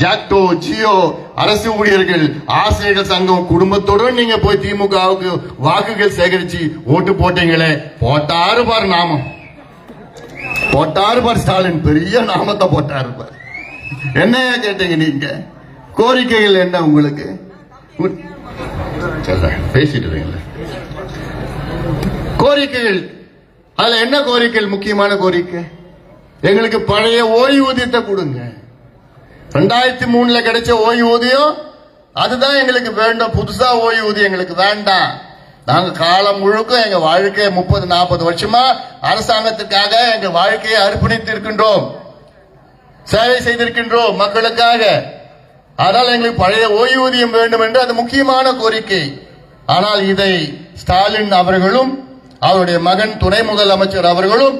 ஜாக்டோ ஜியோ அரசு ஊழியர்கள் ஆசிரியர்கள் சங்கம் குடும்பத்தோட நீங்க போய் திமுகவுக்கு வாக்குகள் சேகரிச்சு ஓட்டு போட்டீங்களே போட்டாரு பாரு நாமம். போட்டாரு பாரு ஸ்டாலின் பெரிய நாமத்தை போட்டாரு பாரு. என்னையா கேட்டீங்க நீங்க? கோரிக்கைகள் என்ன உங்களுக்கு? பேசிட்டு கோரிக்கைகள் அதுல என்ன கோரிக்கைகள்? முக்கியமான கோரிக்கை? எங்களுக்கு பழைய ஓய்வூதியத்தை கொடுங்க. ரெண்டாயிரத்தி மூணுல கிடைச்ச ஓய்வூதியம் அதுதான் எங்களுக்கு வேண்டும். புதுசா ஓய்வூதியம் எங்களுக்கு வேண்டாம். நாங்க காலம் முழுக்க எங்க வாழ்க்கையை முப்பது நாற்பது வருஷமா அரசாங்கத்துக்காக எங்க வாழ்க்கையை அர்ப்பணித்து இருக்கின்றோம் சேவை செய்திருக்கின்றோம் மக்களுக்காக. ஆனால் எங்களுக்கு பழைய ஓய்வூதியம் வேண்டும் என்று அது முக்கியமான கோரிக்கை. ஆனால் இதை ஸ்டாலின் அவர்களும் அவருடைய மகன் துணை முதலமைச்சர் அவர்களும்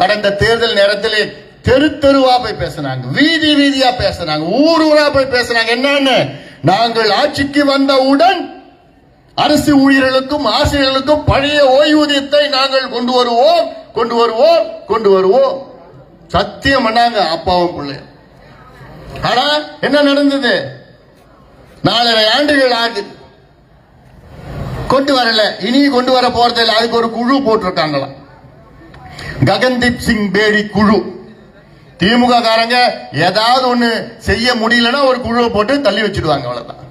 கடந்த தேர்தல் நேரத்திலே தெரு தெருவா போய் பேசினாங்க. வீதி வீதியா பேசினாங்க. ஊர் ஊரா போய் பேசினாங்க. என்னன்னு நாங்கள் ஆட்சிக்கு வந்தவுடன் அரசு ஊழியர்களுக்கும் ஆசிரியர்களுக்கும் பழைய ஓய்வூதியத்தை நாங்கள் கொண்டு வருவோம் கொண்டு வருவோம் கொண்டு வருவோம். சத்தியம் பண்ணாங்க அப்பாவும் பிள்ளை ஆனா என்ன நடந்தது? நாலரை ஆண்டுகள் ஆகுது. கொண்டு வரல. இனி கொண்டு வர போறதில்லை. அதுக்கு ஒரு குழு போட்டிருக்காங்களாம். ககன்தீப் சிங் பேடி குழு. திமுக காரங்க ஏதாவது ஒண்ணு செய்ய முடியலன்னா ஒரு குழுவை போட்டு தள்ளி வச்சிடுவாங்க அவ்வளவுதான்.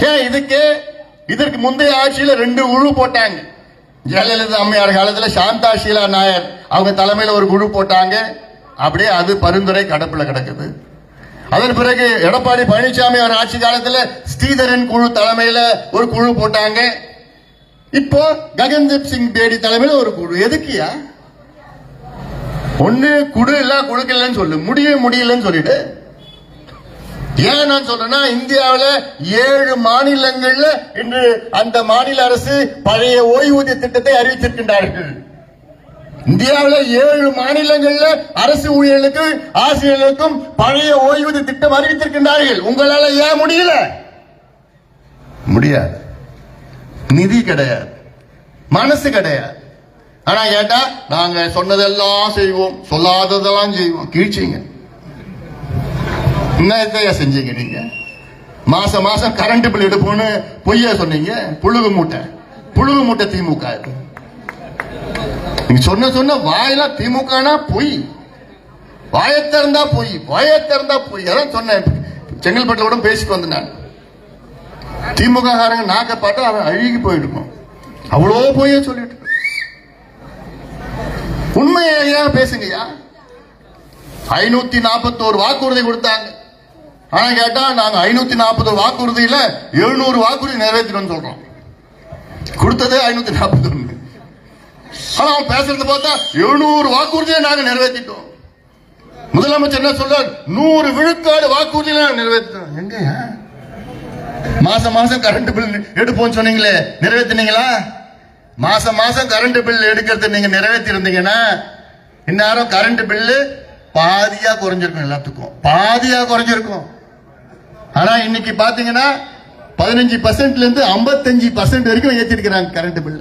ஏன் இதுக்கு இதற்கு முந்தைய ஆட்சியில ரெண்டு குழு போட்டாங்க. ஜெயலலிதா அம்மையார் காலத்துல சாந்தா ஷீலா நாயர். அவங்க தலைமையில ஒரு குழு போட்டாங்க. அப்படியே அது பரிந்துரை கடப்புல கிடக்குது. அதன் பிறகு எடப்பாடி பழனிசாமி அவர் ஆட்சி காலத்துல ஸ்ரீதரன் குழு தலைமையில ஒரு குழு போட்டாங்க. இப்போ ககன்தீப் சிங் பேடி தலைமையில ஒரு குழு. எதுக்குயா ஒண்ணு குடு இல்ல கொடுக்கலன்னு சொல்லு. முடிய முடியலன்னு சொல்லிட்டு. ஏன் நான் சொல்றேன்னா இந்தியாவில் ஏழு மாநிலங்கள்ல இன்று அந்த மாநில அரசு பழைய ஓய்வூதிய திட்டத்தை அறிவித்திருக்கின்றார்கள். இந்தியாவில் ஏழு மாநிலங்கள்ல அரசு ஊழியர்களுக்கு ஆசிரியர்களுக்கும் பழைய ஓய்வூதிய திட்டம் அறிவித்திருக்கின்றார்கள். உங்களால ஏன் முடியல? முடியாது. நிதி கிடையாது. மனசு கிடையாது. ஆனா கேட்டா நாங்க சொன்னதெல்லாம் செய்வோம். சொல்லாததெல்லாம் செய்வோம். கீழ்ச்சிங்க. என்ன செஞ்சீங்க நீங்க? மாசம் மாசம் கரண்ட் பில் எடுப்போம்னு பொய்யா சொன்னீங்க? புழுகு மூட்டை. புழுகு மூட்டை திமுக. நீங்க சொன்ன சொன்ன வாயெல்லாம் திமுகனா பொய். வாயை திறந்தா பொய். வாயை திறந்தா பொய். அதான் சொன்னேன். செங்கல்பட்டுல கூட பேசிட்டு வந்தேன் நான். திமுக காரங்க நாக்க பார்த்தா அவன் அழுகி போயிருக்கும் அவ்வளோ பொய்ய சொல்லிட்டு. உண்மையை பேசுங்கய்யா. ஐநூத்தி நாற்பத்தோரு வாக்குறுதி கொடுத்தாங்க. ஆனா கேட்டா நாங்க ஐநூத்தி நாற்பது வாக்குறுதியில எழுநூறு வாக்குறுதி நிறைவேற்றினோம்னு சொல்றோம். கொடுத்ததே ஐநூத்தி நாற்பத்தி ஒண்ணு ஆனா அவன் பேசுறது பார்த்தா எழுநூறு வாக்குறுதியை நாங்க நிறைவேற்றிட்டோம். முதலமைச்சர் என்ன சொல்றாரு? நூறு விழுக்காடு வாக்குறுதியை நாங்க நிறைவேற்றிட்டோம். எங்கயா மாசம் மாசம் கரண்ட் பில் எடுப்போம்னு சொன்னீங்களே நிறைவேற்றினீங்களா? மாசம் மாசம் கரண்ட் பில் எடுக்கிறது நீங்க நிறைவேற்றிருந்தீங்கன்னா இந்நேரம் கரண்ட் பில்லு பாதியா குறைஞ்சிருக்கும் எல்லாத்துக்கும். பாதியா குறைஞ்சிருக்கும். ஆனா இன்னைக்கு பாத்தீங்கன்னா பதினஞ்சு பர்சன்ட்ல இருந்து ஐம்பத்தஞ்சு பர்சன்ட் வரைக்கும் ஏற்றிருக்கிறாங்க கரண்ட் பில்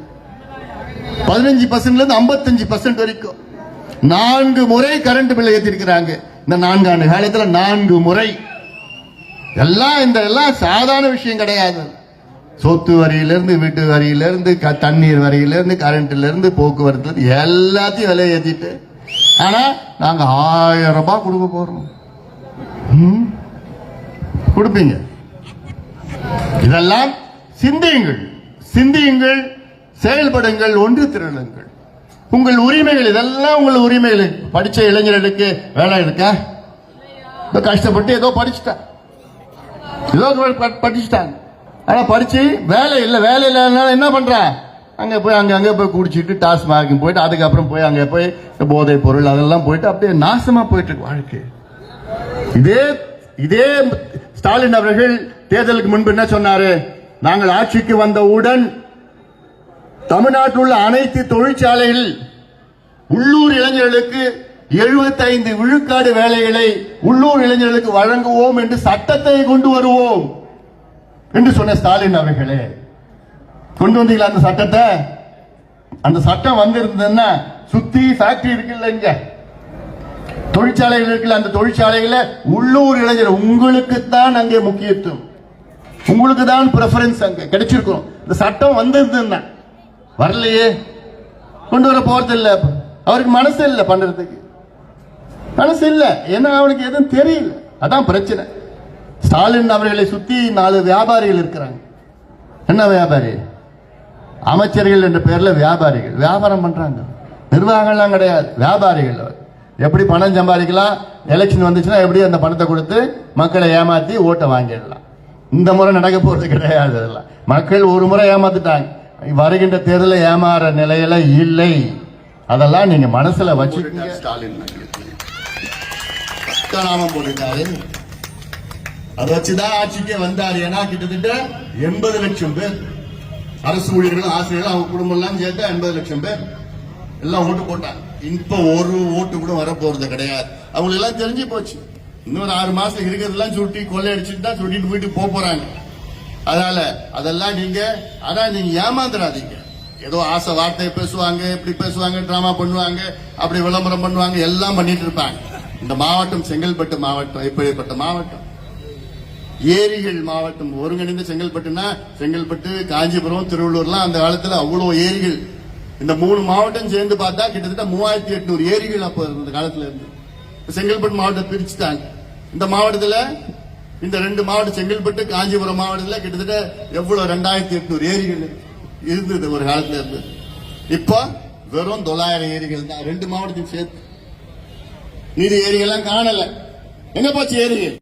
பதினஞ்சு பர்சன்ட்ல இருந்து ஐம்பத்தஞ்சு பர்சன்ட் வரைக்கும். நான்கு முறை கரண்ட் பில் ஏற்றிருக்கிறாங்க இந்த நான்காண்டு காலத்துல நான்கு முறை. எல்லாம் இந்த எல்லாம் சாதாரண விஷயம் கிடையாது. சொத்து வரியிலிருந்து வீட்டு வரியிலிருந்து க- தண்ணீர் வரியிலிருந்து கரண்ட்லேருந்து போக்குவரத்து எல்லாத்தையும் விலை ஏற்றிட்டு ஆனால் நாங்கள் ஆயிரம் ரூபாய் கொடுக்க போகிறோம் ம்? கொடுப்பீங்க. இதெல்லாம் சிந்தியுங்கள். சிந்தியுங்கள் செயல்படுங்கள் ஒன்று திரளுங்கள் உங்கள் உரிமைகள் இதெல்லாம் உங்கள் உரிமைகள். படித்த இளைஞர்களுக்கு வேலை இருக்கா? இதோ கஷ்டப்பட்டு ஏதோ படிச்சுட்டா. ஏதோ படிச்சுட்டாங்க. ஆனால் படிச்சு வேலை இல்லை வேலை இல்லாதனால என்ன பண்ணுற அங்கே போய் அங்கே அங்கே போய் குடிச்சிட்டு டாஸ்மாக் போயிட்டு அதுக்கப்புறம் போய் அங்கே போய் போதை போதைப் பொருள் அதெல்லாம் போயிட்டு அப்படியே நாசமாக போயிட்டு இருக்கு வாழ்க்கை. இதே இதே ஸ்டாலின் அவர்கள் தேர்தலுக்கு முன்பு என்ன சொன்னாரு? நாங்கள் ஆட்சிக்கு வந்தவுடன் தமிழ்நாட்டில் உள்ள அனைத்து தொழிற்சாலைகள் உள்ளூர் இளைஞர்களுக்கு 75 விழுக்காடு வேலைகளை உள்ளூர் இளைஞர்களுக்கு வழங்குவோம் என்று சட்டத்தை கொண்டு வருவோம். என்று சொன்ன ஸ்டாலின் அவர்களே கொண்டு வந்தீங்களா அந்த சட்டத்தை? அந்த சட்டம் வந்திருந்ததுன்னா சுத்தி ஃபேக்டரி இருக்குல்ல இங்க. தொழிற்சாலைகள் இருக்குல்ல அந்த தொழிற்சாலைகள உள்ளூர் இளைஞர் உங்களுக்கு தான் அங்கே முக்கியத்துவம். உங்களுக்கு தான் ப்ரிஃபரன்ஸ் அங்க கிடைச்சிருக்கும். இந்த சட்டம் வந்திருந்ததுன்னா. வரலையே. கொண்டு வர போறது இல்ல. அவருக்கு மனசு இல்லை பண்றதுக்கு. மனசு இல்ல. ஏன்னா அவனுக்கு எதுவும் தெரியல. அதான் பிரச்சனை. ஸ்டாலின் அவர்களை சுத்தி நாலு வியாபாரிகள் இருக்கிறாங்க. என்ன வியாபாரி? அமைச்சர்கள் என்ற பேரில் வியாபாரிகள். வியாபாரம் பண்றாங்க. நிர்வாகம்லாம் கிடையாது. வியாபாரிகள். எப்படி பணம் சம்பாதிக்கலாம்? எலெக்ஷன் வந்துச்சுன்னா எப்படி அந்த பணத்தை கொடுத்து மக்களை ஏமாத்தி ஓட்டை வாங்கிடலாம்? இந்த முறை நடக்க போறது கிடையாது அதெல்லாம். மக்கள் ஒரு முறை ஏமாத்துட்டாங்க. வருகின்ற தேர்தலில் ஏமாற நிலையில இல்லை. அதெல்லாம் நீங்க மனசுல வச்சுக்கோங்க. ஸ்டாலின். நாமம் போட்டுட்டாரு. அதை வச்சுதான் ஆட்சிக்கே வந்தார். ஏன்னா கிட்டத்தட்ட எண்பது லட்சம் பேர். அரசு ஊழியர்கள் ஆசிரியர்கள் அவங்க குடும்பம் எல்லாம் சேர்த்து எண்பது லட்சம் பேர். எல்லாம் ஓட்டு போட்டாங்க. இப்ப ஒரு ஓட்டு கூட வரப்போறது கிடையாது. அவங்களுக்கு எல்லாம் தெரிஞ்சு போச்சு. இன்னொரு ஆறு மாசம் இருக்கிறதெல்லாம் சுட்டி கொள்ளையடிச்சுட்டு தான் சுட்டிட்டு போயிட்டு போக போறாங்க. அதனால அதெல்லாம் நீங்க ஆனா நீங்க ஏமாந்துடாதீங்க ஏதோ ஆசை வார்த்தை பேசுவாங்க இப்படி பேசுவாங்க டிராமா பண்ணுவாங்க அப்படி விளம்பரம் பண்ணுவாங்க எல்லாம் பண்ணிட்டு இருப்பாங்க. இந்த மாவட்டம் செங்கல்பட்டு மாவட்டம் இப்படிப்பட்ட மாவட்டம். ஏரிகள் மாவட்டம் ஒருங்கிணைந்த செங்கல்பட்டுனா செங்கல்பட்டு காஞ்சிபுரம் திருவள்ளூர்லாம் அந்த காலத்துல அவ்வளவு ஏரிகள். இந்த மூணு மாவட்டம் சேர்ந்து பார்த்தா கிட்டத்தட்ட மூவாயிரத்தி எட்நூறு ஏரிகள் அப்போ இருந்த காலத்துல இருந்து. செங்கல்பட்டு மாவட்டம் பிரிச்சுட்டாங்க. இந்த மாவட்டத்துல இந்த ரெண்டு மாவட்டம் செங்கல்பட்டு காஞ்சிபுரம் மாவட்டத்தில் கிட்டத்தட்ட எவ்வளவு ரெண்டாயிரத்தி எட்நூறு ஏரிகள் இருந்தது ஒரு காலத்துல இருந்து. இப்போ வெறும் தொள்ளாயிரம் ஏரிகள் தான் ரெண்டு மாவட்டத்தையும் சேர்த்து. மீதி ஏரிகள்லாம் காணல. எங்க போச்சு ஏரிகள்?